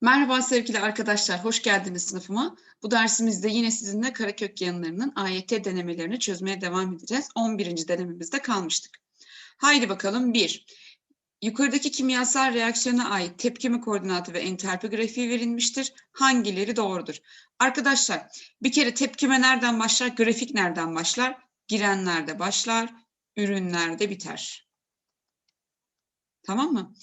Merhaba sevgili arkadaşlar, hoş geldiniz sınıfıma. Bu dersimizde yine sizinle karekök yanlarının AYT denemelerini çözmeye devam edeceğiz. 11. denememizde kalmıştık. Haydi bakalım 1. Yukarıdaki kimyasal reaksiyona ait tepkime koordinatı ve entalpi grafiği verilmiştir. Hangileri doğrudur? Arkadaşlar bir kere tepkime nereden başlar, grafik nereden başlar? Girenlerde başlar, ürünlerde biter. Tamam mı?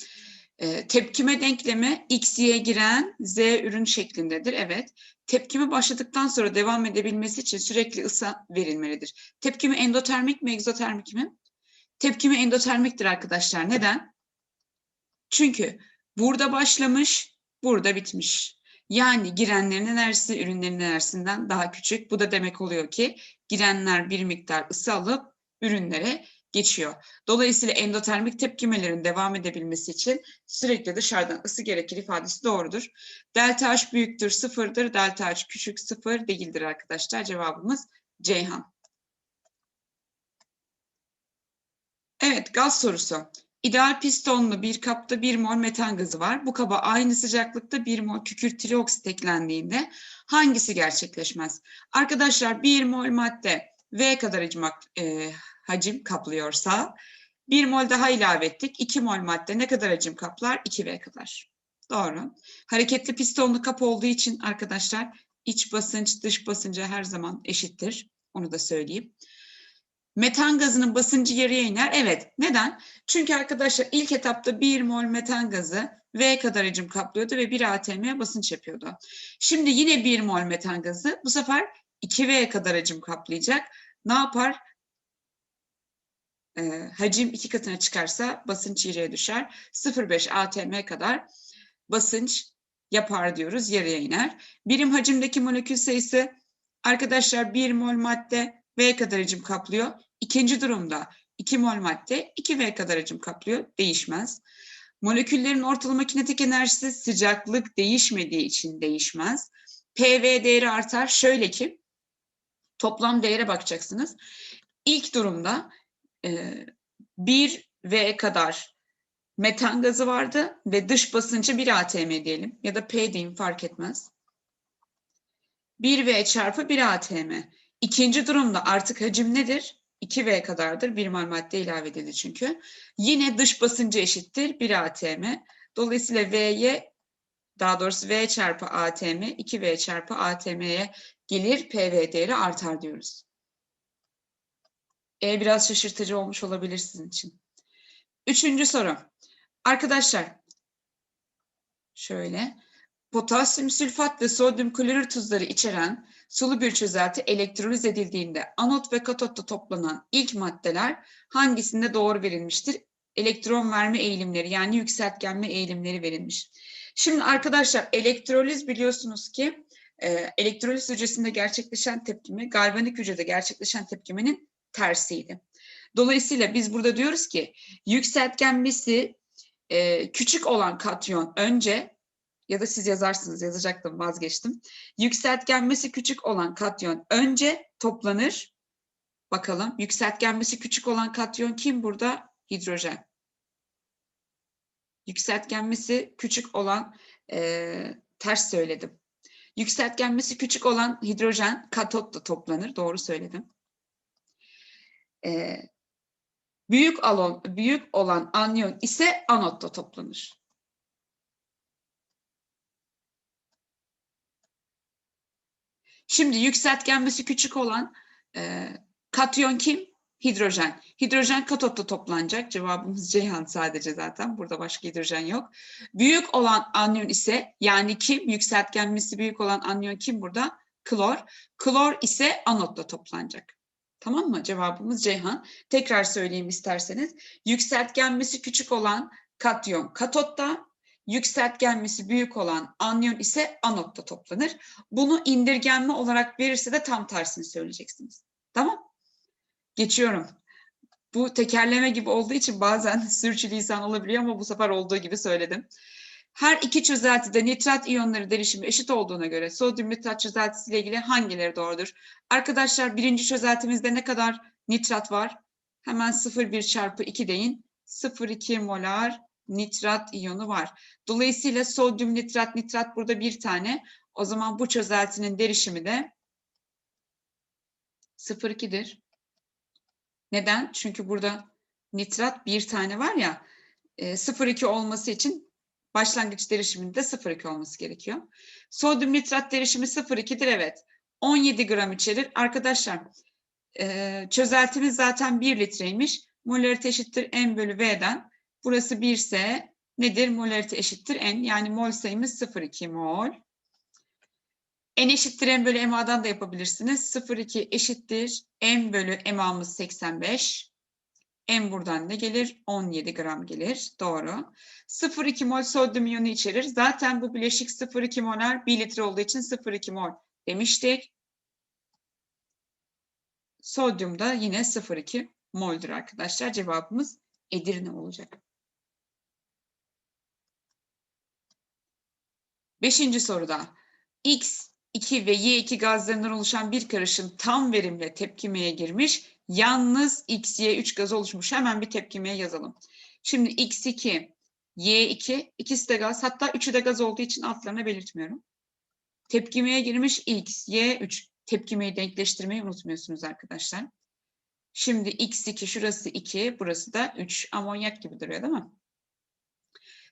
E, tepkime denklemi X, Y giren Z ürün şeklindedir. Evet. Tepkime başladıktan sonra devam edebilmesi için sürekli ısı verilmelidir. Tepkime endotermik mi, egzotermik mi? Tepkime endotermiktir arkadaşlar. Neden? Çünkü burada başlamış, burada bitmiş. Yani girenlerin enerjisi ürünlerin enerjisinden daha küçük. Bu da demek oluyor ki girenler bir miktar ısı alıp ürünlere geçiyor. Dolayısıyla endotermik tepkimelerin devam edebilmesi için sürekli dışarıdan ısı gerekir ifadesi doğrudur. Delta H büyüktür sıfırdır, delta H küçük sıfır değildir arkadaşlar. Cevabımız Ceyhan. Evet gaz sorusu. İdeal pistonlu bir kapta 1 mol metan gazı var. Bu kaba aynı sıcaklıkta 1 mol kükürt trioksit eklendiğinde hangisi gerçekleşmez? Arkadaşlar 1 mol madde V kadar icmak, e, hacim kaplıyorsa 1 mol daha ilave ettik. 2 mol madde ne kadar hacim kaplar? 2V kadar. Doğru. Hareketli pistonlu kap olduğu için arkadaşlar iç basınç dış basınca her zaman eşittir. Onu da söyleyeyim. Metan gazının basıncı yarıya iner. Evet. Neden? Çünkü arkadaşlar ilk etapta 1 mol metan gazı V kadar hacim kaplıyordu ve 1 atm basınç yapıyordu. Şimdi yine 1 mol metan gazı bu sefer 2V kadar hacim kaplayacak. Ne yapar? E, hacim iki katına çıkarsa basınç yarıya düşer. 0,5 atm kadar basınç yapar diyoruz, yarıya iner. Birim hacimdeki molekül sayısı arkadaşlar 1 mol madde V kadar hacim kaplıyor. İkinci durumda 2 mol madde 2 V kadar hacim kaplıyor, değişmez. Moleküllerin ortalama kinetik enerjisi sıcaklık değişmediği için değişmez. PV değeri artar. Şöyle ki toplam değere bakacaksınız. İlk durumda e, 1 V kadar metan gazı vardı ve dış basıncı 1 atm diyelim ya da P diyeyim fark etmez. 1 V çarpı 1 atm. İkinci durumda artık hacim nedir? 2 V kadardır. Bir mol madde ilave edildi çünkü. Yine dış basıncı eşittir 1 atm. Dolayısıyla V'ye daha doğrusu V çarpı atm 2 V çarpı atm'ye gelir PV değeri artar diyoruz. E, biraz şaşırtıcı olmuş olabilir sizin için. Üçüncü soru. Arkadaşlar şöyle potasyum sülfat ve sodyum klorür tuzları içeren sulu bir çözelti elektroliz edildiğinde anot ve katotta toplanan ilk maddeler hangisinde doğru verilmiştir? Elektron verme eğilimleri yani yükseltgenme eğilimleri verilmiş. Şimdi arkadaşlar elektroliz biliyorsunuz ki e, elektroliz hücresinde gerçekleşen tepkime galvanik hücrede gerçekleşen tepkimenin tersiydi. Dolayısıyla biz burada diyoruz ki yükseltgenmesi e, küçük olan katyon önce ya da siz yazarsınız yazacaktım vazgeçtim. Yükseltgenmesi küçük olan katyon önce toplanır. Bakalım yükseltgenmesi küçük olan katyon kim burada? Hidrojen. Yükseltgenmesi küçük olan e, ters söyledim. Yükseltgenmesi küçük olan hidrojen katotla toplanır. Doğru söyledim e, büyük alon büyük olan anyon ise anotta toplanır. Şimdi yükseltgenmesi küçük olan e, katyon kim? Hidrojen. Hidrojen katotta toplanacak. Cevabımız Ceyhan sadece zaten. Burada başka hidrojen yok. Büyük olan anyon ise yani kim? Yükseltgenmesi büyük olan anyon kim burada? Klor. Klor ise anotta toplanacak. Tamam mı? Cevabımız Ceyhan. Tekrar söyleyeyim isterseniz. Yükseltgenmesi küçük olan katyon katotta, yükseltgenmesi büyük olan anyon ise anotta toplanır. Bunu indirgenme olarak verirse de tam tersini söyleyeceksiniz. Tamam? Geçiyorum. Bu tekerleme gibi olduğu için bazen sürçülisan olabiliyor ama bu sefer olduğu gibi söyledim. Her iki çözeltide nitrat iyonları derişimi eşit olduğuna göre sodyum nitrat çözeltisi ile ilgili hangileri doğrudur? Arkadaşlar birinci çözeltimizde ne kadar nitrat var? Hemen 0,1 çarpı 2 deyin. 0,2 molar nitrat iyonu var. Dolayısıyla sodyum nitrat nitrat burada bir tane. O zaman bu çözeltinin derişimi de 0,2'dir. Neden? Çünkü burada nitrat bir tane var ya e, 0,2 olması için başlangıç derişiminde 0,2 olması gerekiyor. Sodyum nitrat derişimi 0,2'dir evet. 17 gram içerir. Arkadaşlar e, çözeltimiz zaten 1 litreymiş. Molarite eşittir n bölü V'den. Burası 1 ise nedir? Molarite eşittir n. Yani mol sayımız 0,2 mol. N eşittir M bölü MA'dan da yapabilirsiniz. 0,2 eşittir M bölü MA'mız 85. M buradan ne gelir? 17 gram gelir. Doğru. 0,2 mol sodyum iyonu içerir. Zaten bu bileşik 0,2 molar 1 litre olduğu için 0,2 mol demiştik. Sodyum da yine 0,2 mol'dur arkadaşlar. Cevabımız Edirne olacak. Beşinci soruda X2 ve Y2 gazlarından oluşan bir karışım tam verimle tepkimeye girmiş. Yalnız XY3 gaz oluşmuş. Hemen bir tepkimeye yazalım. Şimdi X2, Y2 ikisi de gaz hatta üçü de gaz olduğu için altlarına belirtmiyorum. Tepkimeye girmiş X, Y3 tepkimeyi denkleştirmeyi unutmuyorsunuz arkadaşlar. Şimdi X2 şurası 2 burası da 3 amonyak gibi duruyor değil mi?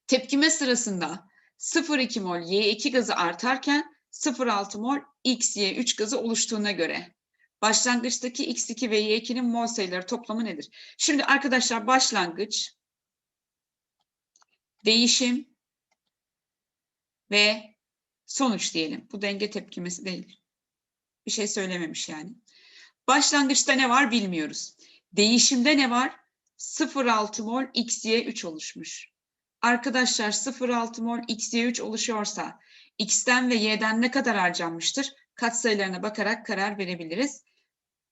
Tepkime sırasında 0,2 mol Y2 gazı artarken 0,6 mol XY3 gazı oluştuğuna göre başlangıçtaki X2 ve Y2'nin mol sayıları toplamı nedir? Şimdi arkadaşlar başlangıç, değişim ve sonuç diyelim. Bu denge tepkimesi değil. Bir şey söylememiş yani. Başlangıçta ne var bilmiyoruz. Değişimde ne var? 0,6 mol XY3 oluşmuş. Arkadaşlar 0,6 mol XY3 oluşuyorsa X'ten ve Y'den ne kadar harcanmıştır? Katsayılarına bakarak karar verebiliriz.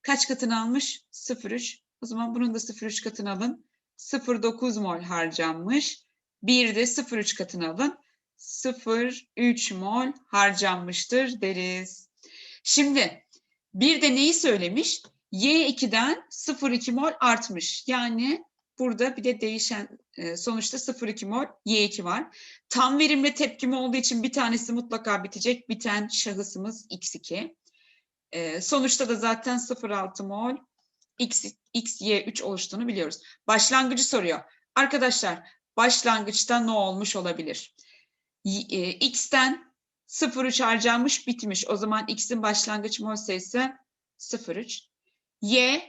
Kaç katını almış? 0,3. O zaman bunun da 0,3 katını alın. 0,9 mol harcanmış. Bir de 0,3 katını alın. 0,3 mol harcanmıştır deriz. Şimdi bir de neyi söylemiş? Y2'den 0,2 mol artmış. Yani burada bir de değişen e, sonuçta 0,2 mol Y2 var. Tam verimle tepkimi olduğu için bir tanesi mutlaka bitecek. Biten şahısımız X2. E, sonuçta da zaten 0,6 mol X, XY3 oluştuğunu biliyoruz. Başlangıcı soruyor. Arkadaşlar başlangıçta ne olmuş olabilir? E, X'ten 0,3 harcanmış bitmiş. O zaman X'in başlangıç mol sayısı 0,3. Y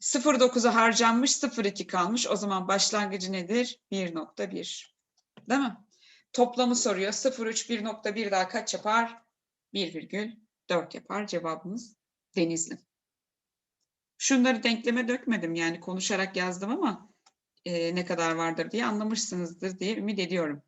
0,9'a harcanmış 0,2 kalmış. O zaman başlangıcı nedir? 1,1. Değil mi? Toplamı soruyor. 0,3 1,1 daha kaç yapar? 1,4 yapar. Cevabımız Denizli. Şunları denkleme dökmedim yani konuşarak yazdım ama e, ne kadar vardır diye anlamışsınızdır diye ümit ediyorum.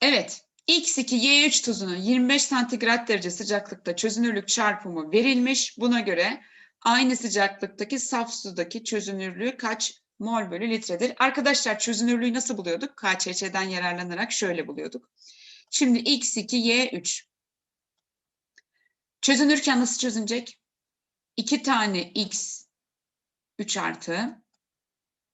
Evet, X2 Y3 tuzunun 25 santigrat derece sıcaklıkta çözünürlük çarpımı verilmiş. Buna göre aynı sıcaklıktaki saf sudaki çözünürlüğü kaç mol bölü litredir? Arkadaşlar çözünürlüğü nasıl buluyorduk? KÇÇ'den yararlanarak şöyle buluyorduk. Şimdi X2 Y3 çözünürken nasıl çözünecek? 2 tane X 3 artı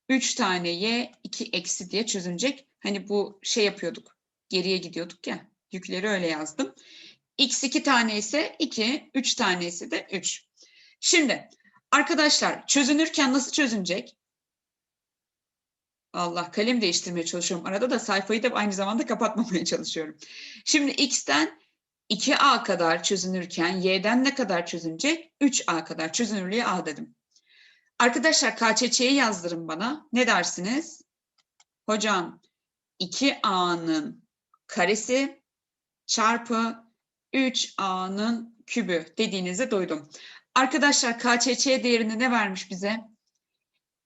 3 tane Y 2 eksi diye çözünecek. Hani bu şey yapıyorduk geriye gidiyorduk ya. Yükleri öyle yazdım. X 2 tane ise 2, 3 tane ise de 3. Şimdi arkadaşlar çözünürken nasıl çözünecek? Allah kalem değiştirmeye çalışıyorum. Arada da sayfayı da aynı zamanda kapatmamaya çalışıyorum. Şimdi X'ten 2A kadar çözünürken Y'den ne kadar çözünecek? 3A kadar çözünürlüğe A dedim. Arkadaşlar KÇÇ'yi yazdırın bana. Ne dersiniz? Hocam 2A'nın karesi çarpı 3A'nın kübü dediğinizi duydum. Arkadaşlar KÇÇ değerini ne vermiş bize?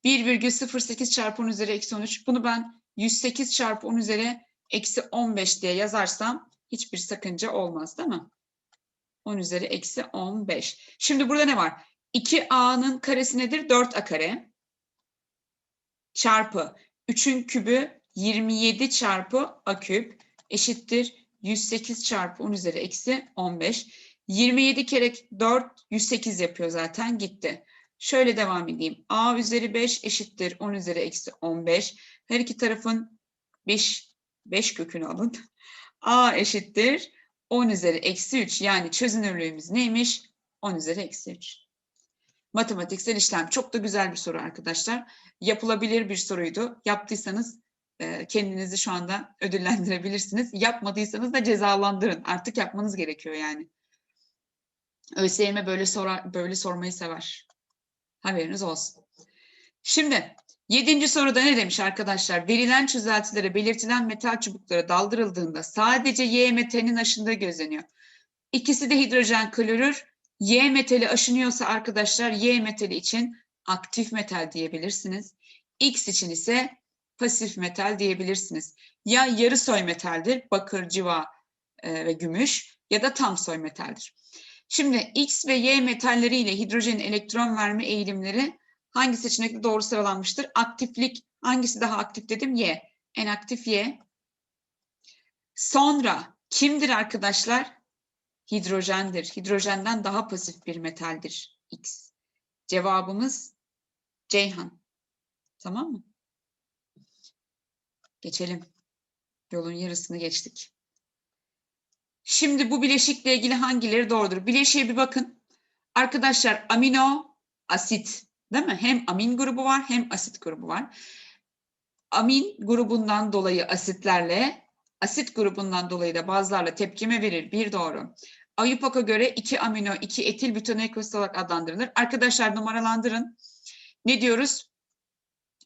1,08 çarpı 10 üzeri eksi 13. Bunu ben 108 çarpı 10 üzeri eksi 15 diye yazarsam hiçbir sakınca olmaz değil mi? 10 üzeri eksi 15. Şimdi burada ne var? 2A'nın karesi nedir? 4A kare. Çarpı 3'ün kübü 27 çarpı A küp eşittir 108 çarpı 10 üzeri eksi 15. 27 kere 4 108 yapıyor zaten gitti. Şöyle devam edeyim. A üzeri 5 eşittir 10 üzeri eksi 15. Her iki tarafın 5, 5 kökünü alın. A eşittir 10 üzeri eksi 3 yani çözünürlüğümüz neymiş? 10 üzeri eksi 3. Matematiksel işlem çok da güzel bir soru arkadaşlar. Yapılabilir bir soruydu. Yaptıysanız e, kendinizi şu anda ödüllendirebilirsiniz. Yapmadıysanız da cezalandırın. Artık yapmanız gerekiyor yani. ÖSYM böyle sorar, böyle sormayı sever. Haberiniz olsun. Şimdi yedinci soruda ne demiş arkadaşlar? Verilen çözeltilere belirtilen metal çubuklara daldırıldığında sadece Y metalinin aşında gözleniyor. İkisi de hidrojen klorür. Y metali aşınıyorsa arkadaşlar Y metali için aktif metal diyebilirsiniz. X için ise pasif metal diyebilirsiniz. Ya yarı soy metaldir, bakır, civa e, ve gümüş ya da tam soy metaldir. Şimdi X ve Y metalleriyle hidrojenin elektron verme eğilimleri hangi seçenekte doğru sıralanmıştır? Aktiflik hangisi daha aktif dedim? Y. En aktif Y. Sonra kimdir arkadaşlar? Hidrojendir. Hidrojenden daha pasif bir metaldir X. Cevabımız Ceyhan. Tamam mı? Geçelim. Yolun yarısını geçtik. Şimdi bu bileşikle ilgili hangileri doğrudur? Bileşiğe bir bakın. Arkadaşlar amino asit değil mi? Hem amin grubu var hem asit grubu var. Amin grubundan dolayı asitlerle, asit grubundan dolayı da bazılarla tepkime verir. Bir doğru. Ayupak'a göre 2 amino, 2 etil butanoik asit olarak adlandırılır. Arkadaşlar numaralandırın. Ne diyoruz?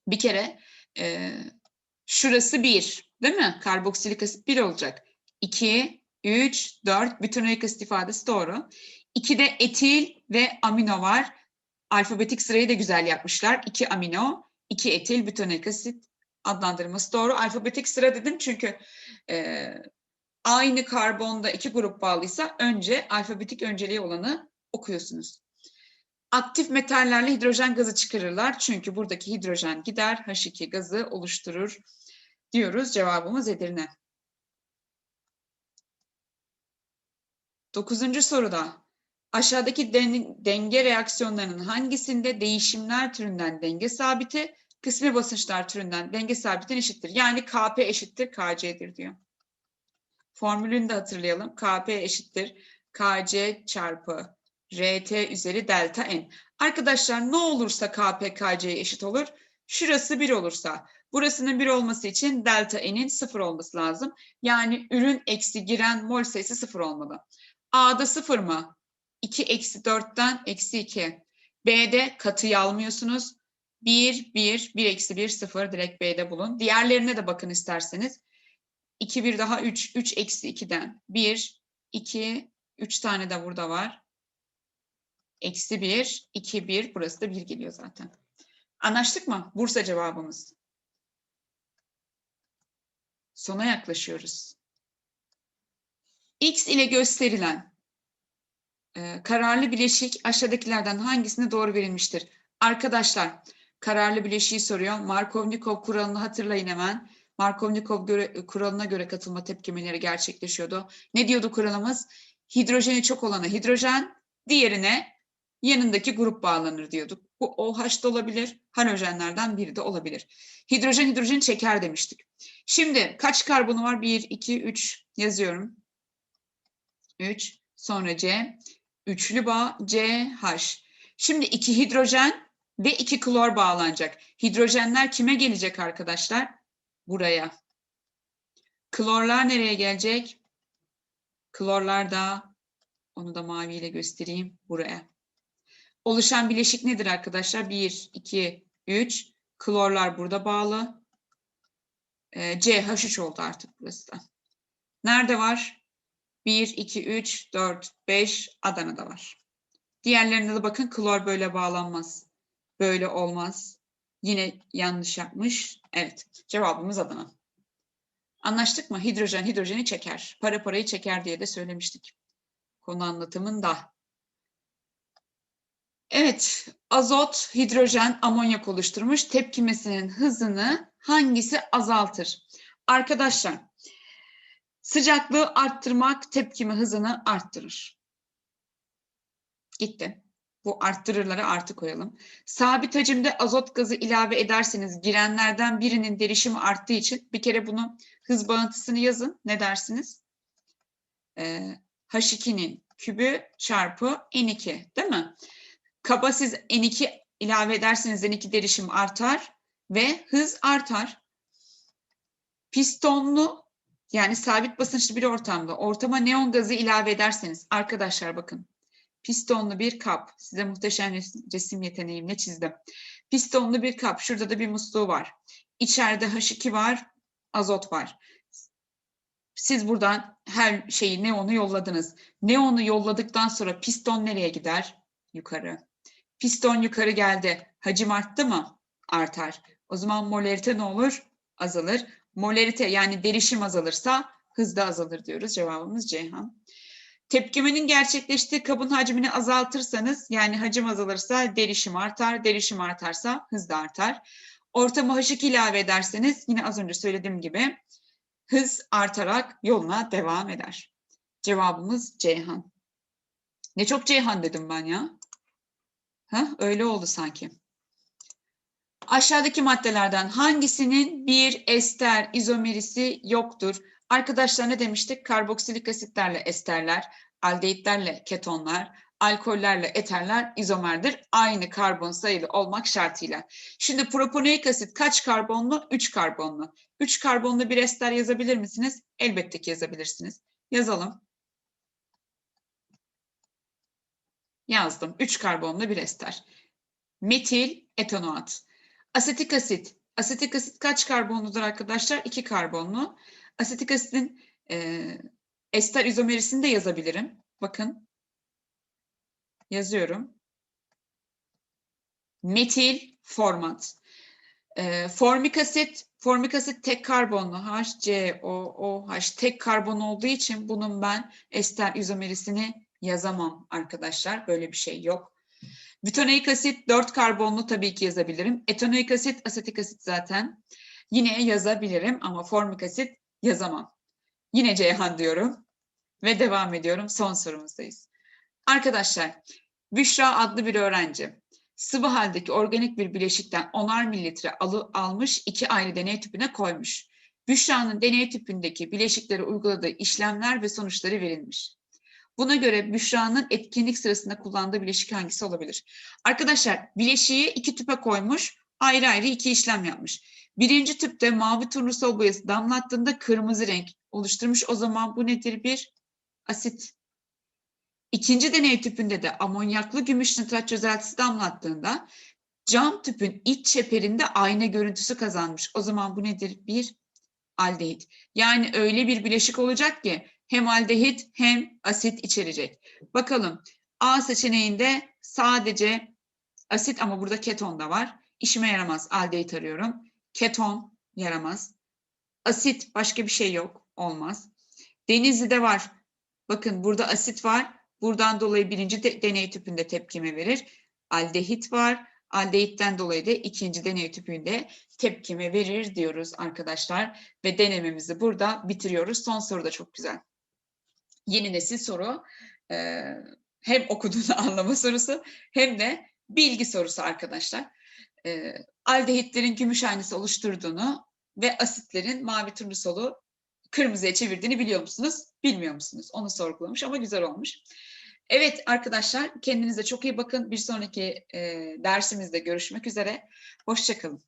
Bir kere e, şurası 1 değil mi? Karboksilik asit 1 olacak. 2, 3, 4 butanoik asit ifadesi doğru. 2'de etil ve amino var. Alfabetik sırayı da güzel yapmışlar. 2 amino, 2 etil butanoik asit adlandırması doğru. Alfabetik sıra dedim çünkü e, aynı karbonda iki grup bağlıysa önce alfabetik önceliği olanı okuyorsunuz. Aktif metallerle hidrojen gazı çıkarırlar. Çünkü buradaki hidrojen gider, H2 gazı oluşturur diyoruz. Cevabımız Edirne. Dokuzuncu soruda aşağıdaki den denge reaksiyonlarının hangisinde değişimler türünden denge sabiti, kısmi basınçlar türünden denge sabitine eşittir? Yani Kp eşittir Kc'dir diyor. Formülünü de hatırlayalım. Kp eşittir Kc çarpı Rt üzeri delta n. Arkadaşlar ne olursa Kp Kc'ye eşit olur? Şurası 1 olursa, burasının 1 olması için delta n'in 0 olması lazım. Yani ürün eksi giren mol sayısı 0 olmalı. A'da 0 mı? 2 eksi 4'ten eksi 2. B'de katıyı almıyorsunuz. 1, 1, 1 eksi 1, 0 direkt B'de bulun. Diğerlerine de bakın isterseniz. 2, 1 daha 3, 3 eksi 2'den 1, 2, 3 tane de burada var. Eksi 1, 2, 1. Burası da 1 geliyor zaten. Anlaştık mı? Bursa cevabımız. Sona yaklaşıyoruz. X ile gösterilen e, kararlı bileşik aşağıdakilerden hangisine doğru verilmiştir? Arkadaşlar kararlı bileşiği soruyor. Markovnikov kuralını hatırlayın hemen. Markovnikov göre, kuralına göre katılma tepkimeleri gerçekleşiyordu. Ne diyordu kuralımız? Hidrojeni çok olana hidrojen, diğerine yanındaki grup bağlanır diyorduk. Bu OH da olabilir, halojenlerden biri de olabilir. Hidrojen hidrojeni çeker demiştik. Şimdi kaç karbonu var? 1, 2, 3 yazıyorum. 3, sonra C, üçlü bağ CH. Şimdi iki hidrojen ve iki klor bağlanacak. Hidrojenler kime gelecek arkadaşlar? Buraya. Klorlar nereye gelecek? Klorlar da, onu da maviyle göstereyim, buraya. Oluşan bileşik nedir arkadaşlar? 1, 2, 3. Klorlar burada bağlı. E, CH3 oldu artık burası da. Nerede var? 1, 2, 3, 4, 5 Adana'da var. Diğerlerine de bakın klor böyle bağlanmaz. Böyle olmaz. Yine yanlış yapmış. Evet cevabımız Adana. Anlaştık mı? Hidrojen hidrojeni çeker. Para parayı çeker diye de söylemiştik. Konu anlatımında. Evet, azot, hidrojen, amonyak oluşturmuş. Tepkimesinin hızını hangisi azaltır? Arkadaşlar, sıcaklığı arttırmak tepkime hızını arttırır. Gitti. Bu arttırırlara artı koyalım. Sabit hacimde azot gazı ilave ederseniz girenlerden birinin derişimi arttığı için bir kere bunun hız bağıntısını yazın. Ne dersiniz? Ee, H2'nin kübü çarpı N2 değil mi? Kaba siz N2 ilave ederseniz N2 derişim artar ve hız artar. Pistonlu yani sabit basınçlı bir ortamda ortama neon gazı ilave ederseniz arkadaşlar bakın pistonlu bir kap size muhteşem res- resim yeteneğimle çizdim. Pistonlu bir kap şurada da bir musluğu var. İçeride H2 var azot var. Siz buradan her şeyi neonu yolladınız. Neonu yolladıktan sonra piston nereye gider? Yukarı. Piston yukarı geldi. Hacim arttı mı? Artar. O zaman molarite ne olur? Azalır. Molarite yani derişim azalırsa hız da azalır diyoruz. Cevabımız Ceyhan. Tepkimenin gerçekleştiği kabın hacmini azaltırsanız yani hacim azalırsa derişim artar, derişim artarsa hız da artar. Ortama H2 ilave ederseniz yine az önce söylediğim gibi hız artarak yoluna devam eder. Cevabımız Ceyhan. Ne çok Ceyhan dedim ben ya. Ha, öyle oldu sanki. Aşağıdaki maddelerden hangisinin bir ester izomerisi yoktur? Arkadaşlar ne demiştik? Karboksilik asitlerle esterler, aldehitlerle ketonlar, alkollerle eterler izomerdir. Aynı karbon sayılı olmak şartıyla. Şimdi proponoik asit kaç karbonlu? 3 karbonlu. 3 karbonlu bir ester yazabilir misiniz? Elbette ki yazabilirsiniz. Yazalım. Yazdım. 3 karbonlu bir ester. Metil etanoat. Asetik asit. Asetik asit kaç karbonludur arkadaşlar? 2 karbonlu. Asetik asitin e, ester izomerisini de yazabilirim. Bakın. Yazıyorum. Metil format. E, formik asit, formik asit tek karbonlu HCOOH tek karbon olduğu için bunun ben ester izomerisini yazamam arkadaşlar. Böyle bir şey yok. Butonoik asit 4 karbonlu tabii ki yazabilirim. Etanoik asit, asetik asit zaten. Yine yazabilirim ama formik asit yazamam. Yine Ceyhan diyorum ve devam ediyorum. Son sorumuzdayız. Arkadaşlar, Büşra adlı bir öğrenci sıvı haldeki organik bir bileşikten 10'ar mililitre alı, almış iki ayrı deney tüpüne koymuş. Büşra'nın deney tüpündeki bileşiklere uyguladığı işlemler ve sonuçları verilmiş. Buna göre Büşra'nın etkinlik sırasında kullandığı bileşik hangisi olabilir? Arkadaşlar bileşiği iki tüpe koymuş, ayrı ayrı iki işlem yapmış. Birinci tüpte mavi turnusol boyası damlattığında kırmızı renk oluşturmuş. O zaman bu nedir? Bir asit. İkinci deney tüpünde de amonyaklı gümüş nitrat çözeltisi damlattığında cam tüpün iç çeperinde ayna görüntüsü kazanmış. O zaman bu nedir? Bir aldehit. Yani öyle bir bileşik olacak ki hem aldehit hem asit içerecek. Bakalım A seçeneğinde sadece asit ama burada keton da var. İşime yaramaz. Aldehit arıyorum. Keton yaramaz. Asit başka bir şey yok. Olmaz. Denizli'de var. Bakın burada asit var. Buradan dolayı birinci de, deney tüpünde tepkime verir. Aldehit var. Aldehitten dolayı da ikinci deney tüpünde tepkime verir diyoruz arkadaşlar. Ve denememizi burada bitiriyoruz. Son soru da çok güzel. Yeni nesil soru. Ee, hem okuduğunu anlama sorusu hem de bilgi sorusu arkadaşlar. Ee, aldehitlerin gümüş aynısı oluşturduğunu ve asitlerin mavi turnusolu kırmızıya çevirdiğini biliyor musunuz? Bilmiyor musunuz? Onu sorgulamış ama güzel olmuş. Evet arkadaşlar kendinize çok iyi bakın. Bir sonraki e, dersimizde görüşmek üzere. Hoşçakalın.